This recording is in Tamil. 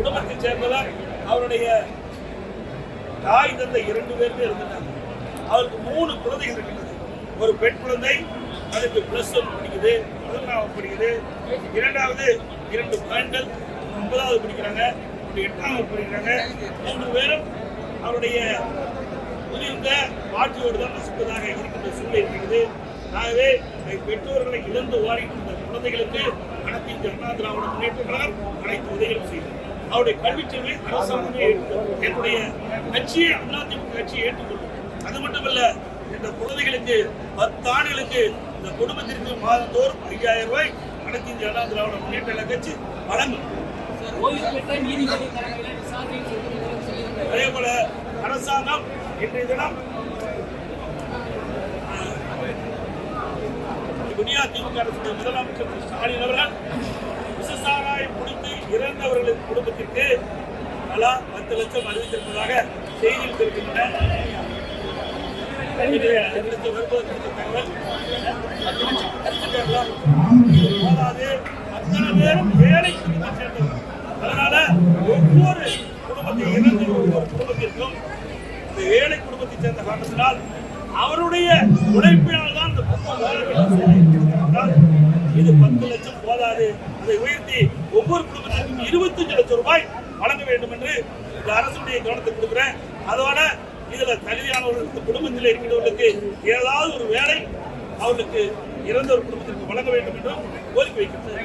குடும்பத்தைச் சேர்ந்தவர் அவருடைய தாய் தந்தை இரண்டு பேருமே இருந்துட்டாங்க அவருக்கு மூணு குழந்தைகள் இருக்கிறது ஒரு பெண் குழந்தை அதுக்கு பிளஸ் ஒன் படிக்குது பதினொன்றாவது படிக்குது. இரண்டாவது இரண்டு பெண்கள் ஒன்பதாவது படிக்கிறாங்க ஒரு எட்டாவது படிக்கிறாங்க. மூன்று பேரும் அவருடைய முதிர்ந்த பாட்டியோடு தான் வசிப்பதாக இருக்கின்ற சூழ்நிலை இருக்கிறது ஆகவே பெற்றோர்களை இழந்து வாரிக்கின்ற குழந்தைகளுக்கு அனைத்து இந்திய அண்ணா திராவிட முன்னேற்ற கழகம் அனைத்து உதவிகளும் செய்யும். அவருடைய கல்விச்செல்வை அரசாங்கமே. என்னுடைய கட்சியை அதிமுக கட்சியை ஏற்றுக்கொள்ளும். அது மட்டுமல்ல இந்த குழந்தைகளுக்கு பத்து ஆண்டுகளுக்கு இந்த குடும்பத்திற்கு மாதந்தோறும் ஐயாயிரம் ரூபாய் அனைத்து இந்திய அண்ணா திராவிட முன்னேற்ற கட்சி வழங்கும். அதே போல அரசாங்கம் இன்றைய தினம் திமுக அரசுடைய முதலமைச்சர் ஸ்டாலின் அவர்கள் இறந்தவர்களின் தலா பத்து லட்சம் அறிவித்திருப்பதாக செய்தியில் தெரிவிக்கின்றன. இது அத்தனை பேரும் ஏழை குடும்பத்தை அதனால ஒவ்வொரு குடும்பத்தை இறந்து ஒவ்வொரு குடும்பத்திற்கும் இந்த ஏழை குடும்பத்தை சேர்ந்த காரணத்தினால் அவருடைய உழைப்பினால் தான் இந்த குடும்பம் இது பத்து லட்சம் போதாது. அதை உயர்த்தி ஒவ்வொரு குடும்பத்திற்கும் இருபத்தஞ்சு லட்சம் ரூபாய் வழங்க வேண்டும் என்று இந்த அரசுடைய கவனத்தை கொடுக்குறேன். அதோட இதுல தகுதியானவர்களுக்கு குடும்பத்தில் இருக்கிறவர்களுக்கு ஏதாவது ஒரு வேலை அவர்களுக்கு இறந்த ஒரு குடும்பத்திற்கு வழங்க வேண்டும் என்றும் கோரிக்கை வைக்கிறது